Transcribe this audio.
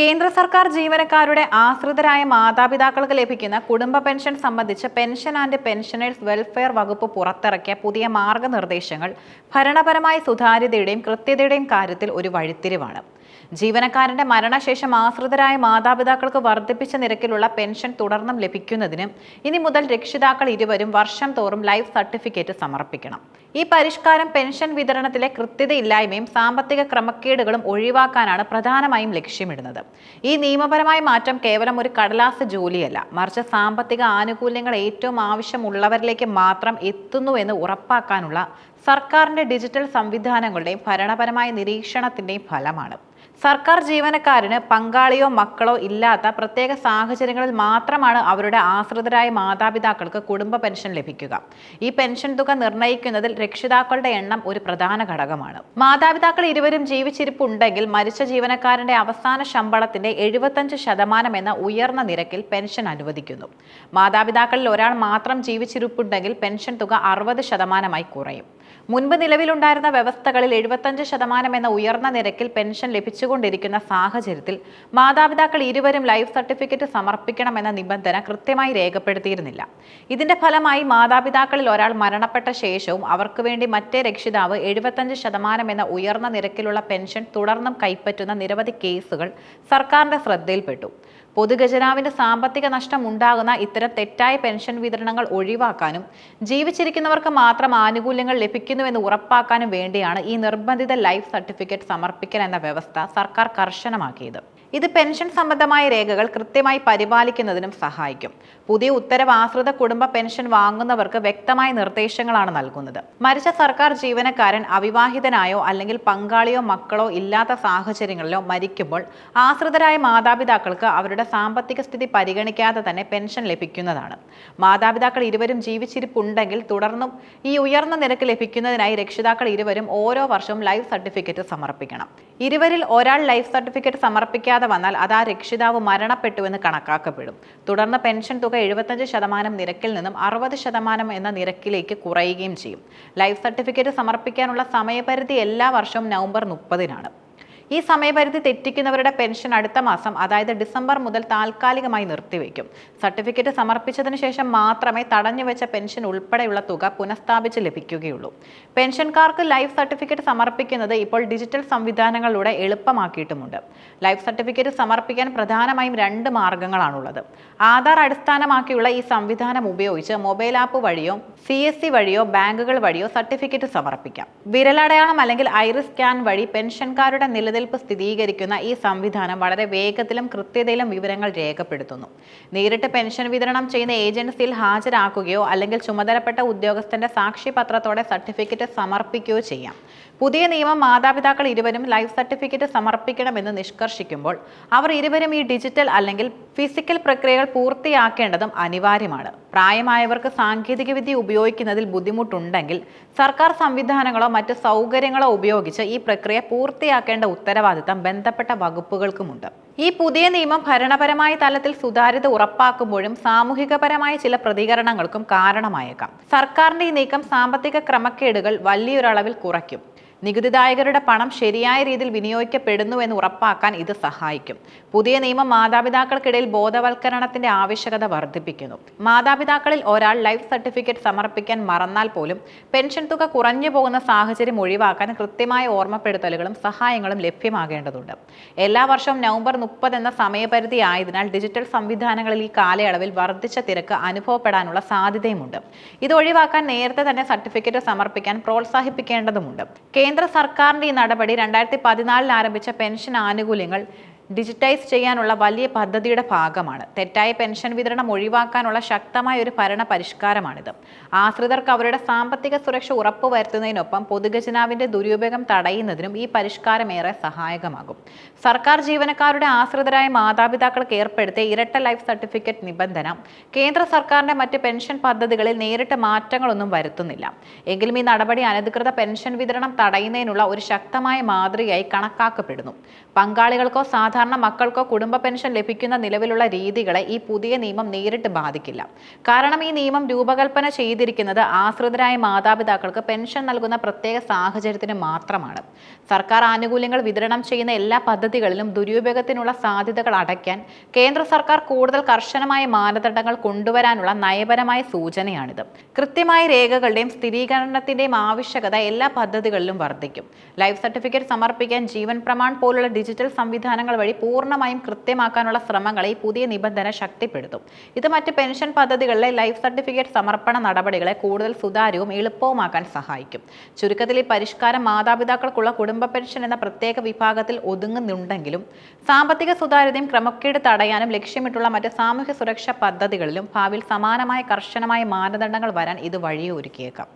കേന്ദ്ര സർക്കാർ ജീവനക്കാരുടെ ആശ്രിതരായ മാതാപിതാക്കൾക്ക് ലഭിക്കുന്ന കുടുംബ പെൻഷൻ സംബന്ധിച്ച് പെൻഷൻ ആൻഡ് പെൻഷനേഴ്സ് വെൽഫെയർ വകുപ്പ് പുറത്തിറക്കിയ പുതിയ മാർഗനിർദ്ദേശങ്ങൾ ഭരണപരമായ സുതാര്യതയുടെയും കൃത്യതയുടെയും കാര്യത്തിൽ ഒരു വഴിത്തിരിവാണ്. ജീവനക്കാരന്റെ മരണശേഷം ആശ്രിതരായ മാതാപിതാക്കൾക്ക് വർദ്ധിപ്പിച്ച നിരക്കിലുള്ള പെൻഷൻ തുടർന്നും ലഭിക്കുന്നതിന് ഇനി മുതൽ രക്ഷിതാക്കൾ ഇരുവരും വർഷം തോറും ലൈഫ് സർട്ടിഫിക്കറ്റ് സമർപ്പിക്കണം. ഈ പരിഷ്കാരം പെൻഷൻ വിതരണത്തിലെ കൃത്യതയില്ലായ്മയും സാമ്പത്തിക ക്രമക്കേടുകളും ഒഴിവാക്കാനാണ് പ്രധാനമായും ലക്ഷ്യമിടുന്നത്. ഈ നിയമപരമായ മാറ്റം കേവലം ഒരു കടലാസ് ജോലിയല്ല. മറിച്ച് സാമ്പത്തിക ആനുകൂല്യങ്ങൾ ഏറ്റവും ആവശ്യമുള്ളവരിലേക്ക് മാത്രം എത്തുന്നു എന്ന് ഉറപ്പാക്കാനുള്ള സർക്കാരിന്റെ ഡിജിറ്റൽ സംവിധാനങ്ങളുടെയും ഭരണപരമായ നിരീക്ഷണത്തിന്റെയും ഫലമാണ്. സർക്കാർ ജീവനക്കാരന് പങ്കാളിയോ മക്കളോ ഇല്ലാത്ത പ്രത്യേക സാഹചര്യങ്ങളിൽ മാത്രമാണ് അവരുടെ ആശ്രിതരായ മാതാപിതാക്കൾക്ക് കുടുംബ പെൻഷൻ ലഭിക്കുക. ഈ പെൻഷൻ തുക നിർണയിക്കുന്നതിൽ രക്ഷിതാക്കളുടെ എണ്ണം ഒരു പ്രധാന ഘടകമാണ്. മാതാപിതാക്കൾ ഇരുവരും ജീവിച്ചിരിപ്പുണ്ടെങ്കിൽ മരിച്ച ജീവനക്കാരന്റെ അവസാന ശമ്പളത്തിന്റെ എഴുപത്തഞ്ച് ശതമാനം എന്ന ഉയർന്ന നിരക്കിൽ പെൻഷൻ അനുവദിക്കുന്നു. മാതാപിതാക്കളിൽ ഒരാൾ മാത്രം ജീവിച്ചിരിപ്പുണ്ടെങ്കിൽ പെൻഷൻ തുക അറുപത് ശതമാനമായി കുറയും. മുൻപ് നിലവിലുണ്ടായിരുന്ന വ്യവസ്ഥകളിൽ എഴുപത്തഞ്ച് ശതമാനം എന്ന ഉയർന്ന നിരക്കിൽ പെൻഷൻ ലഭിച്ചുകൊണ്ടിരിക്കുന്ന സാഹചര്യത്തിൽ മാതാപിതാക്കൾ ഇരുവരും ലൈഫ് സർട്ടിഫിക്കറ്റ് സമർപ്പിക്കണമെന്ന നിബന്ധന കൃത്യമായി രേഖപ്പെടുത്തിയിരുന്നില്ല. ഇതിന്റെ ഫലമായി മാതാപിതാക്കളിൽ ഒരാൾ മരണപ്പെട്ട ശേഷവും അവർക്ക് വേണ്ടി മറ്റേ രക്ഷിതാവ് എഴുപത്തഞ്ച് ശതമാനം എന്ന ഉയർന്ന നിരക്കിലുള്ള പെൻഷൻ തുടർന്നും കൈപ്പറ്റുന്ന നിരവധി കേസുകൾ സർക്കാരിന്റെ ശ്രദ്ധയിൽപ്പെട്ടു. പൊതുഖജനാവിന് സാമ്പത്തിക നഷ്ടം ഉണ്ടാകുന്ന ഇത്തരം തെറ്റായ പെൻഷൻ വിതരണങ്ങൾ ഒഴിവാക്കാനും ജീവിച്ചിരിക്കുന്നവർക്ക് മാത്രം ആനുകൂല്യങ്ങൾ ലഭിക്കുന്നുവെന്ന് ഉറപ്പാക്കാനും വേണ്ടിയാണ് ഈ നിർബന്ധിത ലൈഫ് സർട്ടിഫിക്കറ്റ് സമർപ്പിക്കൽ എന്ന വ്യവസ്ഥ സർക്കാർ കർശനമാക്കിയത്. ഇത് പെൻഷൻ സംബന്ധമായ രേഖകൾ കൃത്യമായി പരിപാലിക്കുന്നതിനും സഹായിക്കും. പുതിയ ഉത്തരവ് കുടുംബ പെൻഷൻ വാങ്ങുന്നവർക്ക് വ്യക്തമായ നിർദ്ദേശങ്ങളാണ് നൽകുന്നത്. മരിച്ച സർക്കാർ ജീവനക്കാരൻ അവിവാഹിതനായോ അല്ലെങ്കിൽ പങ്കാളിയോ മക്കളോ ഇല്ലാത്ത സാഹചര്യങ്ങളിലോ മരിക്കുമ്പോൾ ആശ്രിതരായ മാതാപിതാക്കൾക്ക് അവരുടെ സാമ്പത്തിക സ്ഥിതി പരിഗണിക്കാതെ തന്നെ പെൻഷൻ ലഭിക്കുന്നതാണ്. മാതാപിതാക്കൾ ഇരുവരും ജീവിച്ചിരിപ്പുണ്ടെങ്കിൽ തുടർന്നും ഈ ഉയർന്ന നിരക്ക് ലഭിക്കുന്നതിനായി രക്ഷിതാക്കൾ ഇരുവരും ഓരോ വർഷവും ലൈഫ് സർട്ടിഫിക്കറ്റ് സമർപ്പിക്കണം. ഇരുവരിൽ ഒരാൾ ലൈഫ് സർട്ടിഫിക്കറ്റ് സമർപ്പിക്കാതെ വന്നാൽ അത് ആ രക്ഷിതാവ് മരണപ്പെട്ടുവെന്ന് കണക്കാക്കപ്പെടും. തുടർന്ന് പെൻഷൻ തുക എഴുപത്തഞ്ച് ശതമാനം നിരക്കിൽ നിന്നും അറുപത് ശതമാനം എന്ന നിരക്കിലേക്ക് കുറയുകയും ചെയ്യും. ലൈഫ് സർട്ടിഫിക്കറ്റ് സമർപ്പിക്കാനുള്ള സമയപരിധി എല്ലാ വർഷവും നവംബർ മുപ്പതിനാണ്. ഈ സമയപരിധി തെറ്റിക്കുന്നവരുടെ പെൻഷൻ അടുത്ത മാസം അതായത് ഡിസംബർ മുതൽ താൽക്കാലികമായി നിർത്തിവെക്കും സർട്ടിഫിക്കറ്റ് സമർപ്പിച്ചതിന് ശേഷം മാത്രമേ തടഞ്ഞുവെച്ച പെൻഷൻ ഉൾപ്പെടെയുള്ള തുക പുനഃസ്ഥാപിച്ച് ലഭിക്കുകയുള്ളൂ. പെൻഷൻകാർക്ക് ലൈഫ് സർട്ടിഫിക്കറ്റ് സമർപ്പിക്കുന്നത് ഇപ്പോൾ ഡിജിറ്റൽ സംവിധാനങ്ങളിലൂടെ എളുപ്പമാക്കിയിട്ടുമുണ്ട്. ലൈഫ് സർട്ടിഫിക്കറ്റ് സമർപ്പിക്കാൻ പ്രധാനമായും രണ്ട് മാർഗങ്ങളാണുള്ളത്. ആധാർ അടിസ്ഥാനമാക്കിയുള്ള ഈ സംവിധാനം ഉപയോഗിച്ച് മൊബൈൽ ആപ്പ് വഴിയോ സി എസ് സി വഴിയോ ബാങ്കുകൾ വഴിയോ സർട്ടിഫിക്കറ്റ് സമർപ്പിക്കാം. വിരലടയാളം അല്ലെങ്കിൽ ഐറിസ് സ്കാൻ വഴി പെൻഷൻകാരുടെ നിലനിൽപ്പ് സ്ഥിരീകരിക്കുന്ന ഈ സംവിധാനം വളരെ വേഗത്തിലും കൃത്യതയിലും വിവരങ്ങൾ രേഖപ്പെടുത്തുന്നു. നേരിട്ട് പെൻഷൻ വിതരണം ചെയ്യുന്ന ഏജൻസിയിൽ ഹാജരാക്കുകയോ അല്ലെങ്കിൽ ചുമതലപ്പെട്ട ഉദ്യോഗസ്ഥന്റെ സാക്ഷിപത്രത്തോടെ സർട്ടിഫിക്കറ്റ് സമർപ്പിക്കുകയോ ചെയ്യാം. പുതിയ നിയമം മാതാപിതാക്കൾ ഇരുവരും ലൈഫ് സർട്ടിഫിക്കറ്റ് സമർപ്പിക്കണമെന്ന് നിഷ്കർഷിക്കുമ്പോൾ അവർ ഇരുവരും ഈ ഡിജിറ്റൽ അല്ലെങ്കിൽ ഫിസിക്കൽ പ്രക്രിയകൾ പൂർത്തിയാക്കേണ്ടതും അനിവാര്യമാണ്. പ്രായമായവർക്ക് സാങ്കേതികവിദ്യ ഉപയോഗിക്കുന്നതിൽ ബുദ്ധിമുട്ടുണ്ടെങ്കിൽ സർക്കാർ സംവിധാനങ്ങളോ മറ്റ് സൗകര്യങ്ങളോ ഉപയോഗിച്ച് ഈ പ്രക്രിയ പൂർത്തിയാക്കേണ്ട ഉത്തരവാദിത്തം ബന്ധപ്പെട്ട വകുപ്പുകൾക്കുമുണ്ട്. ഈ പുതിയ നിയമം ഭരണപരമായ തലത്തിൽ സുതാര്യത ഉറപ്പാക്കുമ്പോഴും സാമൂഹികപരമായ ചില പ്രതികരണങ്ങൾക്കും കാരണമായേക്കാം. സർക്കാരിന്റെ ഈ നീക്കം സാമ്പത്തിക ക്രമക്കേടുകൾ വലിയൊരളവിൽ കുറയ്ക്കും. നികുതിദായകരുടെ പണം ശരിയായ രീതിയിൽ വിനിയോഗിക്കപ്പെടുന്നു എന്ന് ഉറപ്പാക്കാൻ ഇത് സഹായിക്കും. പുതിയ നിയമം മാതാപിതാക്കൾക്കിടയിൽ ബോധവൽക്കരണത്തിന്റെ ആവശ്യകത വർദ്ധിപ്പിക്കുന്നു. മാതാപിതാക്കളിൽ ഒരാൾ ലൈഫ് സർട്ടിഫിക്കറ്റ് സമർപ്പിക്കാൻ മറന്നാൽ പോലും പെൻഷൻ തുക കുറഞ്ഞു പോകുന്ന സാഹചര്യം ഒഴിവാക്കാൻ കൃത്യമായ ഓർമ്മപ്പെടുത്തലുകളും സഹായങ്ങളും ലഭ്യമാകേണ്ടതുണ്ട്. എല്ലാ വർഷവും നവംബർ മുപ്പത് എന്ന സമയപരിധി ആയതിനാൽ ഡിജിറ്റൽ സംവിധാനങ്ങളിൽ ഈ കാലയളവിൽ വർദ്ധിച്ച തിരക്ക് അനുഭവപ്പെടാനുള്ള സാധ്യതയുമുണ്ട്. ഇത് ഒഴിവാക്കാൻ നേരത്തെ തന്നെ സർട്ടിഫിക്കറ്റ് സമർപ്പിക്കാൻ പ്രോത്സാഹിപ്പിക്കേണ്ടതുമുണ്ട്. കേന്ദ്ര സർക്കാരിന്റെ ഈ നടപടി രണ്ടായിരത്തി പതിനാലിൽ ആരംഭിച്ച പെൻഷൻ ആനുകൂല്യങ്ങൾ ഡിജിറ്റൈസ് ചെയ്യാനുള്ള വലിയ പദ്ധതിയുടെ ഭാഗമാണ്. തെറ്റായ പെൻഷൻ വിതരണം ഒഴിവാക്കാനുള്ള ശക്തമായ ഒരു ഭരണ പരിഷ്കാരമാണിത്. ആശ്രിതർക്ക് അവരുടെ സാമ്പത്തിക സുരക്ഷ ഉറപ്പുവരുത്തുന്നതിനൊപ്പം പൊതുഗജനാവിന്റെ ദുരുപയോഗം തടയുന്നതിനും ഈ പരിഷ്കാരം ഏറെ സഹായകമാകും. സർക്കാർ ജീവനക്കാരുടെ ആശ്രിതരായ മാതാപിതാക്കൾക്ക് ഏർപ്പെടുത്തിയ ഇരട്ട ലൈഫ് സർട്ടിഫിക്കറ്റ് നിബന്ധന കേന്ദ്ര സർക്കാരിന്റെ മറ്റ് പെൻഷൻ പദ്ധതികളിൽ നേരിട്ട് മാറ്റങ്ങളൊന്നും വരുത്തുന്നില്ല. എങ്കിലും ഈ നടപടി അനധികൃത പെൻഷൻ വിതരണം തടയുന്നതിനുള്ള ഒരു ശക്തമായ മാതൃകയായി കണക്കാക്കപ്പെടുന്നു. പങ്കാളികൾക്കോ സാധാരണ സാധാരണ മക്കൾക്കോ കുടുംബ പെൻഷൻ ലഭിക്കുന്ന നിലവിലുള്ള രീതികളെ ഈ പുതിയ നിയമം നേരിട്ട് ബാധിക്കില്ല. കാരണം ഈ നിയമം രൂപകൽപ്പന ചെയ്തിരിക്കുന്നത് ആശ്രിതരായ മാതാപിതാക്കൾക്ക് പെൻഷൻ നൽകുന്ന പ്രത്യേക സാഹചര്യത്തിന് മാത്രമാണ്. സർക്കാർ ആനുകൂല്യങ്ങൾ വിതരണം ചെയ്യുന്ന എല്ലാ പദ്ധതികളിലും ദുരുപയോഗത്തിനുള്ള സാധ്യതകൾ അടയ്ക്കാൻ കേന്ദ്ര സർക്കാർ കൂടുതൽ കർശനമായ മാനദണ്ഡങ്ങൾ കൊണ്ടുവരാനുള്ള നയപരമായ സൂചനയാണിത്. കൃത്യമായ രേഖകളുടെയും സ്ഥിരീകരണത്തിന്റെയും ആവശ്യകത എല്ലാ പദ്ധതികളിലും വർദ്ധിക്കും. ലൈഫ് സർട്ടിഫിക്കറ്റ് സമർപ്പിക്കാൻ ജീവൻ പ്രമാൺ പോലുള്ള ഡിജിറ്റൽ സംവിധാനങ്ങൾ വഴി പൂർണമായും കൃത്യമാക്കാനുള്ള ശ്രമങ്ങളെ ഈ പുതിയ നിബന്ധന ശക്തിപ്പെടുത്തും. ഇത് മറ്റ് പെൻഷൻ പദ്ധതികളിലെ ലൈഫ് സർട്ടിഫിക്കറ്റ് സമർപ്പണ നടപടികളെ കൂടുതൽ സുതാര്യവും എളുപ്പവുമാക്കാൻ സഹായിക്കും. ചുരുക്കത്തിൽ ഈ പരിഷ്കാരം മാതാപിതാക്കൾക്കുള്ള കുടുംബ പെൻഷൻ എന്ന പ്രത്യേക വിഭാഗത്തിൽ ഒതുങ്ങുന്നുണ്ടെങ്കിലും സാമ്പത്തിക സുതാര്യതയും ക്രമക്കേട് തടയാനും ലക്ഷ്യമിട്ടുള്ള മറ്റ് സാമൂഹ്യ സുരക്ഷാ പദ്ധതികളിലും ഭാവിയിൽ സമാനമായ കർശനമായ മാനദണ്ഡങ്ങൾ വരാൻ ഇത് വഴിയൊരുക്കിയേക്കാം.